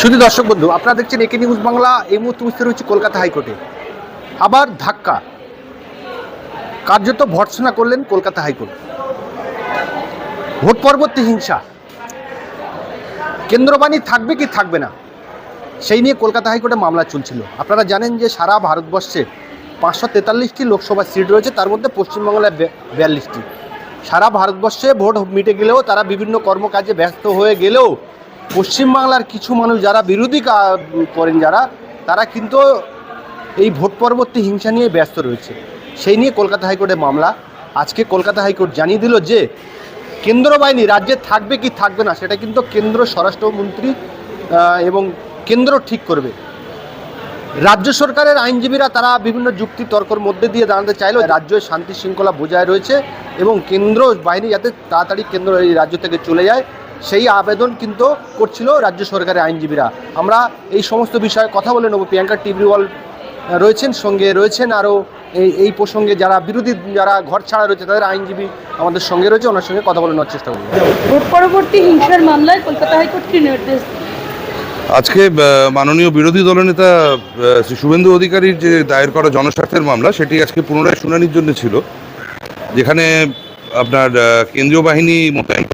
শুধু দর্শক বন্ধু, আপনারা দেখছেন একে নিউজ বাংলা, এই মুহূর্তে উপস্থিত রয়েছে কলকাতা হাইকোর্টে। আবার ধাক্কা। কার্যত ভর্সনা করলেন কলকাতা হাইকোর্ট। ভোট পরবর্তী হিংসা। কেন্দ্রবাণী থাকবে কি থাকবে না, সেই নিয়ে কলকাতা হাইকোর্টে মামলা চলছিল। আপনারা জানেন যে সারা ভারতবর্ষে পাঁচশো তেতাল্লিশটি লোকসভা সিট রয়েছে, তার মধ্যে পশ্চিমবাংলায় বিয়াল্লিশটি। সারা ভারতবর্ষে ভোট মিটে গেলেও তারা বিভিন্ন কর্মকাজে ব্যস্ত হয়ে গেলেও পশ্চিমবাংলার কিছু মানুষ যারা বিরোধী করেন যারা, তারা কিন্তু এই ভোট পরবর্তী হিংসা নিয়ে ব্যস্ত রয়েছে। সেই নিয়ে কলকাতা হাইকোর্টে মামলা। আজকে কলকাতা হাইকোর্ট জানিয়ে দিল যে, কেন্দ্র বাহিনী রাজ্যে থাকবে কি থাকবে না, সেটা কিন্তু কেন্দ্র স্বরাষ্ট্রমন্ত্রী এবং কেন্দ্র ঠিক করবে। রাজ্য সরকারের আইনজীবীরা তারা বিভিন্ন যুক্তি তর্কর মধ্যে দিয়ে দাঁড়াতে চাইলেও রাজ্যের শান্তি শৃঙ্খলা বজায় রয়েছে এবং কেন্দ্র বাহিনী যাতে তাড়াতাড়ি কেন্দ্র এই রাজ্য থেকে চলে যায়। সেই আবেদন কিন্তু করছিল রাজ্য সরকারের আইনজীবীরা। আমরা এই সমস্ত বিষয়ে কথা বলে নেব। প্রিয়াঙ্কা টিবরিওয়াল রয়েছেন সঙ্গে রয়েছেন আরও এই এই প্রসঙ্গে যারা বিরোধী যারা ঘর ছাড়া রয়েছে তাদের আইনজীবী আমাদের সঙ্গে রয়েছে ওনার সঙ্গে কথা বলে নেওয়ার চেষ্টা করব। ভোট পরবর্তী হিংসার মামলায় কলকাতা হাইকোর্ট কি নির্দেশ আজকে মাননীয় বিরোধী দলনেতা শ্রী শুভেন্দু অধিকারীর যে দায়ের করা জনস্বার্থের মামলা সেটি আজকে পুনরায় শুনানির জন্য ছিল। যেখানে আপনার কেন্দ্রীয় বাহিনী মোতায়েন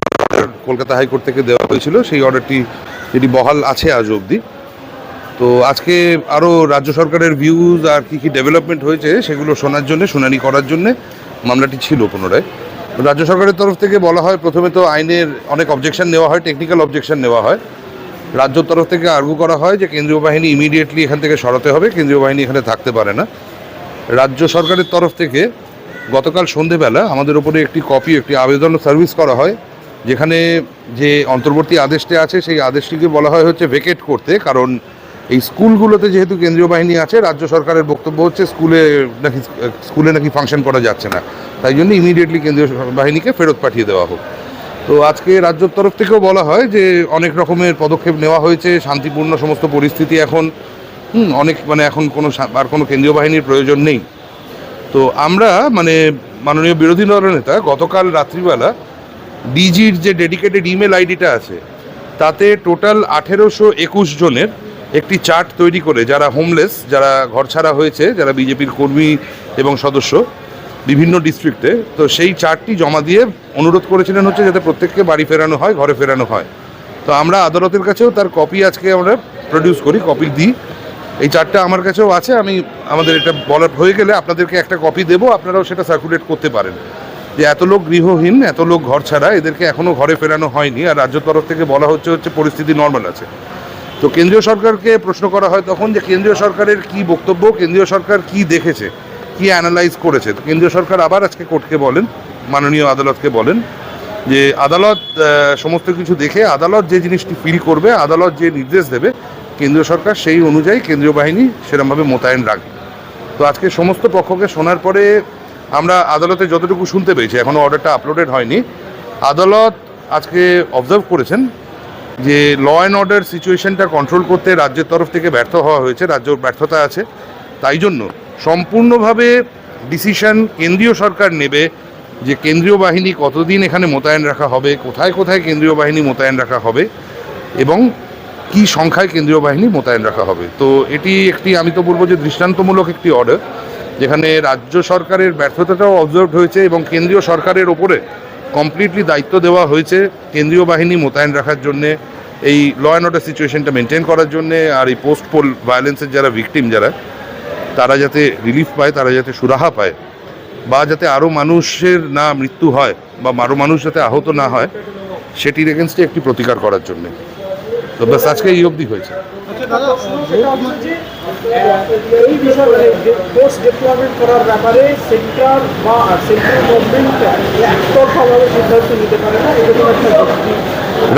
কলকাতা হাইকোর্ট থেকে দেওয়া হয়েছিল, সেই অর্ডারটি যেটি বহাল আছে আজ অবধি। তো আজকে আরও রাজ্য সরকারের ভিউজ আর কী কী ডেভেলপমেন্ট হয়েছে, সেগুলো শোনার জন্য, শুনানি করার জন্য মামলাটি ছিল পুনরায়। রাজ্য সরকারের তরফ থেকে বলা হয়, প্রথমে তো আইনের অনেক অবজেকশন নেওয়া হয় টেকনিক্যাল অবজেকশন নেওয়া হয়। রাজ্য তরফ থেকে আর্গু করা হয় যে কেন্দ্রীয় বাহিনী ইমিডিয়েটলি এখান থেকে সরাতে হবে, কেন্দ্রীয় বাহিনী এখানে থাকতে পারে না। রাজ্য সরকারের তরফ থেকে গতকাল সন্ধেবেলা আমাদের উপরে একটি কপি একটি আবেদন সার্ভিস করা হয়। যেখানে যে অন্তর্বর্তী আদেশটি আছে, সেই আদেশটিকে বলা হয় হচ্ছে ভেকেট করতে, কারণ এই স্কুলগুলোতে যেহেতু কেন্দ্রীয় বাহিনী আছে, রাজ্য সরকারের বক্তব্য হচ্ছে স্কুলে নাকি স্কুলে নাকি ফাংশন করা যাচ্ছে না। তাই জন্য ইমিডিয়েটলি কেন্দ্রীয় বাহিনীকে ফেরত পাঠিয়ে দেওয়া হোক। তো আজকে রাজ্যের তরফ থেকেও বলা হয় যে অনেক রকমের পদক্ষেপ নেওয়া হয়েছে, শান্তিপূর্ণ সমস্ত পরিস্থিতি এখন অনেক মানে এখন কোনো আর কোনো কেন্দ্রীয় বাহিনীর প্রয়োজন নেই। তো আমরা মানে মাননীয় বিরোধী দলনেতা গতকাল রাত্রিবেলা ডিজির যে ডেডিকেটেড ইমেল আইডিটা আছে, তাতে টোটাল আঠেরোশো একুশ জনের একটি চার্ট তৈরি করে যারা হোমলেস যারা ঘরছাড়া হয়েছে, যারা বিজেপির কর্মী এবং সদস্য বিভিন্ন ডিস্ট্রিক্টে তো সেই চার্টটি জমা দিয়ে অনুরোধ করেছিলেন হচ্ছে যাতে প্রত্যেককে বাড়ি ফেরানো হয়, ঘরে ফেরানো হয়। তো আমরা আদালতের কাছেও তার কপি আজকে আমরা প্রডিউস করি কপি দিই। এই চারটা আমার কাছেও আছে, আমি আমাদের এটা বলার হয়ে গেলে আপনাদেরকে একটা কপি দেবো, আপনারাও সেটা সার্কুলেট করতে পারেন। যে এত লোক গৃহহীন, এত লোক ঘর ছাড়া, এদেরকে এখনও ঘরে ফেরানো হয়নি। আর রাজ্য তরফ থেকে বলা হচ্ছে হচ্ছে পরিস্থিতি নর্মাল আছে। তো কেন্দ্রীয় সরকারকে প্রশ্ন করা হয় তখন যে কেন্দ্রীয় সরকারের কি বক্তব্য, কেন্দ্রীয় সরকার কি দেখেছে, কি অ্যানালাইজ করেছে? তো কেন্দ্রীয় সরকার আবার আজকে কোর্টকে বলেন, মাননীয় আদালতকে বলেন যে আদালত সমস্ত কিছু দেখে আদালত যে জিনিসটি ফিল করবে, আদালত যে নির্দেশ দেবে, কেন্দ্রীয় সরকার সেই অনুযায়ী কেন্দ্রীয় বাহিনী সেরকমভাবে মোতায়েন রাখবে। তো আজকে সমস্ত পক্ষকে শোনার পরে আমরা আদালতে যতটুকু শুনতে পেয়েছি এখনও অর্ডারটা আপলোডেড হয়নি। আদালত আজকে অবজার্ভ করেছেন যে ল অ্যান্ড অর্ডার সিচুয়েশনটা কন্ট্রোল করতে রাজ্যের তরফ থেকে ব্যর্থ হওয়া হয়েছে, রাজ্য ব্যর্থতা আছে। তাই জন্য সম্পূর্ণভাবে ডিসিশন কেন্দ্রীয় সরকার নেবে যে কেন্দ্রীয় বাহিনী কতদিন এখানে মোতায়েন রাখা হবে, কোথায় কোথায় কেন্দ্রীয় বাহিনী মোতায়েন রাখা হবে এবং কি সংখ্যায় কেন্দ্রীয় বাহিনী মোতায়েন রাখা হবে। তো এটি একটি, আমি তো বলব যে দৃষ্টান্তমূলক একটি অর্ডার যেখানে রাজ্য সরকারের ব্যর্থতাটাও অবজার্ভ হয়েছে এবং কেন্দ্রীয় সরকারের ওপরে কমপ্লিটলি দায়িত্ব দেওয়া হয়েছে কেন্দ্রীয় বাহিনী মোতায়েন রাখার জন্যে, এই ল অ্যান্ড অর্ডার সিচুয়েশনটা মেনটেন করার জন্যে আর এই পোস্ট পোল ভায়োলেন্সের যারা ভিকটিম যারা, তারা যাতে রিলিফ পায়, তারা যাতে সুরাহা পায় বা যাতে আরও মানুষের না মৃত্যু হয় বা আরও মানুষ যাতে আহত না হয়, সেটির এগেনস্টে একটি প্রতিকার করার জন্যে। তো ব্যাস, আজকে এই অবধি হয়েছে। এই বিষয়ে করার ব্যাপারে সেন্ট্রাল বা সেন্ট্রাল গভর্নমেন্ট একতরফাভাবে সিদ্ধান্ত নিতে পারে না, এরকম একটা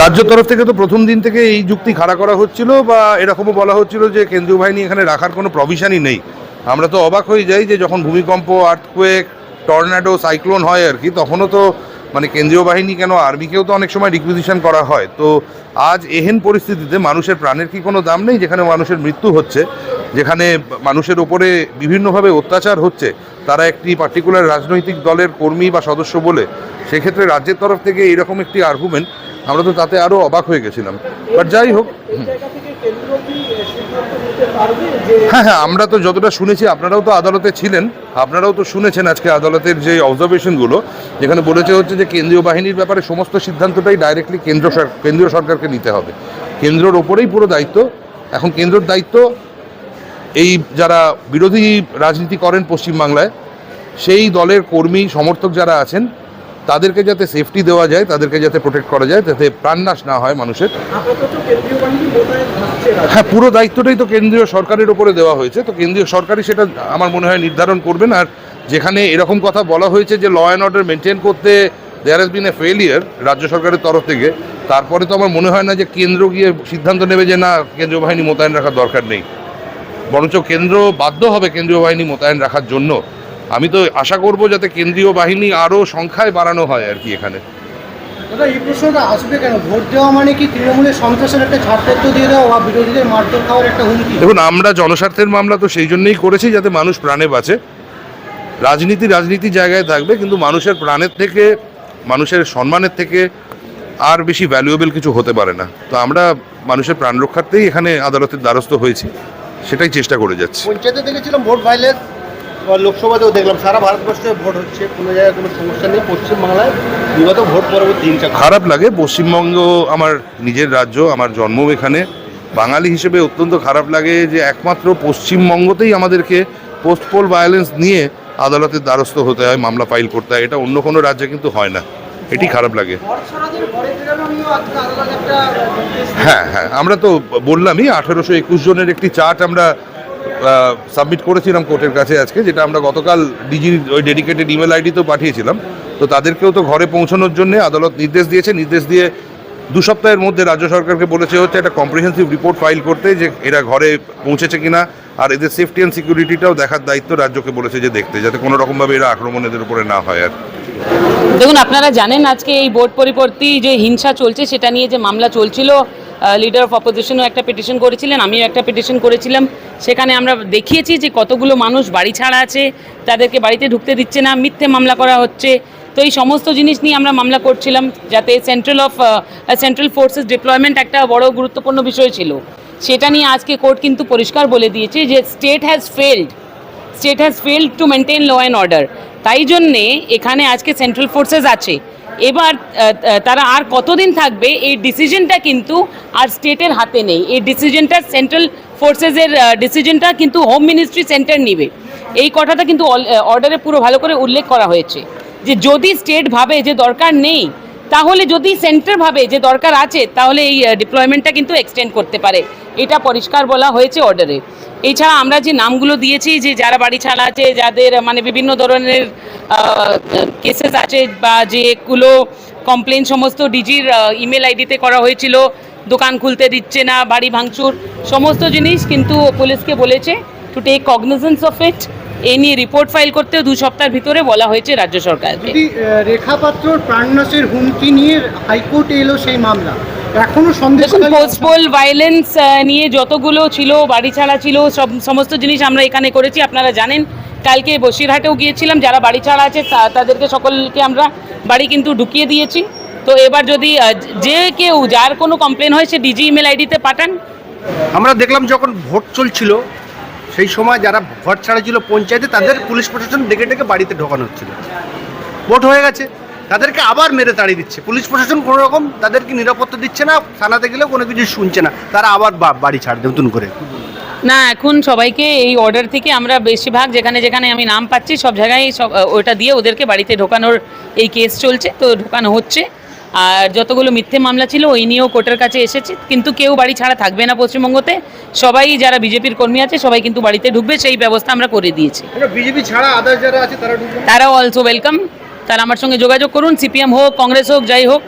রাজ্য তরফ থেকে তো প্রথম দিন থেকে এই যুক্তি খাড়া করা হচ্ছিল বা এরকমও বলা হচ্ছিল যে কেন্দ্রীয় বাহিনী এখানে রাখার কোনো প্রভিশনই নেই। আমরা তো অবাক হয়ে যাই যে যখন ভূমিকম্প আর্থকুয়েক টর্নাডো সাইক্লোন হয় আর কি, তখনও তো মানে কেন্দ্রীয় বাহিনী কেন আর্মিকেও তো অনেক সময় রিকুইজিশন করা হয়। তো আজ এহেন পরিস্থিতিতে মানুষের প্রাণের কি কোনো দাম নেই? যেখানে মানুষের মৃত্যু হচ্ছে, যেখানে মানুষের ওপরে বিভিন্নভাবে অত্যাচার হচ্ছে, তারা একটি পার্টিকুলার রাজনৈতিক দলের কর্মী বা সদস্য বলে, সেক্ষেত্রে রাজ্যের তরফ থেকে এরকম একটি আর্গুমেন্ট আমরা তো তাতে আরও অবাক হয়ে গেছিলাম। বাট যাই হোক এই জায়গা থেকে কেন্দ্র করতে পারবে যে হ্যাঁ হ্যাঁ আমরা তো যতটা শুনেছি, আপনারাও তো আদালতে ছিলেন, আপনারাও তো শুনেছেন আজকে আদালতের যে অবজারভেশনগুলো যেখানে বলেছে হচ্ছে যে কেন্দ্রীয় বাহিনীর ব্যাপারে সমস্ত সিদ্ধান্তটাই ডাইরেক্টলি কেন্দ্র কেন্দ্রীয় সরকারকে নিতে হবে। কেন্দ্রের ওপরেই পুরো দায়িত্ব। এখন কেন্দ্রের দায়িত্ব, এই যারা বিরোধী রাজনীতি করেন পশ্চিমবাংলায়, সেই দলের কর্মী, সমর্থক যারা আছেন তাদেরকে যাতে সেফটি দেওয়া যায় তাদেরকে যাতে প্রোটেক্ট করা যায় যাতে প্রাণনাশ না হয় মানুষের। হ্যাঁ পুরো দায়িত্বটাই তো কেন্দ্রীয় সরকারের ওপরে দেওয়া হয়েছে। তো কেন্দ্রীয় সরকারই সেটা আমার মনে হয় নির্ধারণ করবেন। আর যেখানে এরকম কথা বলা হয়েছে যে ল অ্যান্ড অর্ডার মেনটেন করতে there has been A failure রাজ্য সরকারের তরফ থেকে তারপরে তো আমার মনে হয় না যে কেন্দ্র গিয়ে সিদ্ধান্ত নেবে যে না কেন্দ্রীয় বাহিনী মোতায়েন রাখার দরকার নেই। বরঞ্চ কেন্দ্র বাধ্য হবে কেন্দ্রীয় বাহিনী মোতায়েন রাখার জন্য। আমি তো আশা করব যাতে কেন্দ্রীয় বাহিনী আরও সংখ্যায় বাড়ানো হয় আর কি এখানে। এই প্রশ্নটা আসবে কেন? ভোট দেওয়া মানে কি তৃণমূলের সন্ত্রাসের একটা ছাড়পত্র দিয়ে দেওয়া বা বিরোধীদের মারধর খাওয়ার একটা হুমকি? দেখুন আমরা জনস্বার্থের মামলা তো সেই জন্যই করেছি যাতে মানুষ প্রাণে বাঁচে। রাজনীতি রাজনীতি জায়গায় থাকবে কিন্তু মানুষের প্রাণের থেকে মানুষের সম্মানের থেকে আর বেশি ভ্যালুয়েবল কিছু হতে পারে না। তো আমরা মানুষের প্রাণ রক্ষার্থেই এখানে আদালতের দ্বারস্থ হয়েছি সেটাই চেষ্টা করে যাচ্ছি। পঞ্চায়েতে দেখেছিলাম ভোট ভাইলেন্স লোকসভাতেও দেখলাম সারা ভারতবর্ষে ভোট হচ্ছে কোনো জায়গায় কোনো সমস্যা নেই পশ্চিমবাংলায় বিগত ভোট পরবর্তী হিংসা খারাপ লাগে পশ্চিমবঙ্গ আমার নিজের রাজ্য আমার জন্ম এখানে। বাঙালি হিসেবে অত্যন্ত খারাপ লাগে যে একমাত্র পশ্চিমবঙ্গতেই আমাদেরকে পোস্টপোল ভায়োলেন্স নিয়ে আদালতের দ্বারস্থ হতে হয় মামলা ফাইল করতে হয় এটা অন্য কোনো রাজ্যে কিন্তু হয় না। এটি খারাপ লাগে। হ্যাঁ হ্যাঁ আমরা তো বললামই আঠেরোশো একুশ জনের একটি চার্ট আমরা সাবমিট করেছিলাম কোর্টের কাছে আজকে, যেটা আমরা গতকাল ডিজির ওই ডেডিকেটেড ইমেল আইডি তো পাঠিয়েছিলাম। তো তাদেরকেও তো ঘরে পৌঁছানোর জন্য আদালত নির্দেশ দিয়েছে, নির্দেশ দিয়ে দু সপ্তাহের মধ্যে রাজ্য সরকারকে বলেছে হচ্ছে একটা কম্প্রিহেন্সিভ রিপোর্ট ফাইল করতে যে এরা ঘরে পৌঁছেছে কিনা, আর এদের সেফটি অ্যান্ড সিকিউরিটিটাও দেখার দায়িত্ব রাজ্যকে বলেছে যে দেখতে, যাতে কোনো রকমভাবে এরা আক্রমণ এদের উপরে না হয় আর। দেখুন, আপনারা জানেন আজকে এই বোর্ড পরিবর্তী যে হিংসা চলছে, সেটা নিয়ে যে মামলা চলছিল লিডার অফ অপোজিশনও একটা পিটিশন করেছিলেন, আমিও একটা পিটিশন করেছিলাম। সেখানে আমরা দেখিয়েছি যে কতগুলো মানুষ বাড়ি ছাড়া আছে, তাদেরকে বাড়িতে ঢুকতে দিচ্ছে না, মিথ্যে মামলা করা হচ্ছে। তো এই সমস্ত জিনিস নিয়ে আমরা মামলা করছিলাম, যাতে central of central forces deployment একটা বড় গুরুত্বপূর্ণ বিষয় ছিল। সেটা নিয়ে আজকে কোর্ট কিন্তু পরিষ্কার বলে দিয়েছে যে state has failed state has failed to maintain law and order তাই জন্যে এখানে আজকে সেন্ট্রাল ফোর্সেস আছে। এবার তারা আর কতদিন থাকবে? এই ডিসিশনটা কিন্তু আর স্টেটের হাতে নেই। এই ডিসিশনটা সেন্ট্রাল ফোর্সেসের ডিসিশনটা কিন্তু হোম মিনিস্ট্রি সেন্টার নেবে। এই কথাটা কিন্তু অর্ডারে পুরো ভালো করে উল্লেখ করা হয়েছে যে যদি স্টেট ভাবে যে দরকার নেই, তাহলে যদি সেন্টার ভাবে যে দরকার আছে, তাহলে এই ডিপ্লয়মেন্টটা কিন্তু এক্সটেন্ড করতে পারে। এটা পরিষ্কার বলা হয়েছে অর্ডারে এছাড়া আমরা যে নামগুলো দিয়েছি যে যারা বাড়ি ছাড়া আছে যাদের মানে বিভিন্ন ধরনের কেসেস আছে বা যেগুলো কমপ্লেন সমস্ত ডিজির ইমেল আইডিতে করা হয়েছিল দোকান খুলতে দিচ্ছে না বাড়ি ভাঙচুর সমস্ত জিনিস কিন্তু পুলিশকে বলেছে to take cognizance of it এ নিয়ে রিপোর্ট ফাইল করতেও দু সপ্তাহের ভিতরে বলা হয়েছে রাজ্য যদি আহ, প্রাণনাশের হুমকি নিয়ে হাইকোর্টে এলো সেই মামলা এখনও পোস্টপোল ভায়োলেন্স নিয়ে যতগুলো ছিল বাড়ি ছাড়া ছিল সব সমস্ত জিনিস আমরা এখানে করেছি আপনারা জানেন। কালকে বসিরহাটেও গিয়েছিলাম যারা বাড়ি ছাড়া আছে তা- তাদেরকে সকলকে আমরা বাড়ি কিন্তু ঢুকিয়ে দিয়েছি। তো এবার যদি যে কেউ যার কোনো কমপ্লেন হয় সে ডিজি ইমেল আইডিতে পাঠান। আমরা দেখলাম যখন ভোট চলছিল সেই সময় যারা ভোট ছাড়া ছিল পঞ্চায়েতে তাদের পুলিশ প্রশাসন ডেকে ডেকে বাড়িতে ঢোকানো হচ্ছিল। ভোট হয়ে গেছে। তাদেরকে আবার মেরে তাড়িয়ে দিচ্ছে। পুলিশ প্রশাসন কোনো রকম তাদেরকে নিরাপত্তা দিচ্ছে না থানাতে গেলেও কোনো কিছু শুনছে না। তারা আবার বাড়ি ছাড়বে নতুন করে। না এখন সবাইকে এই অর্ডার থেকে আমরা বেশিরভাগ যেখানে যেখানে আমি নাম পাচ্ছি সব জায়গায় সব ওটা দিয়ে ওদেরকে বাড়িতে ঢোকানোর এই কেস চলছে। তো ঢোকানো হচ্ছে। আর যতগুলো মিথ্যে মামলা ছিল ওই নিয়েও কোর্টের কাছে এসেছে। কিন্তু কেউ বাড়ি ছাড়া থাকবে না পশ্চিমবঙ্গতে। সবাই যারা বিজেপির কর্মী আছে সবাই কিন্তু বাড়িতে ঢুকবে। সেই ব্যবস্থা আমরা করে দিয়েছি। বিজেপি ছাড়া আদার্স যারা আছে তারা তারাও অলসো ওয়েলকাম তারা আমার সঙ্গে যোগাযোগ করুন সিপিএম হোক কংগ্রেস হোক যাই হোক।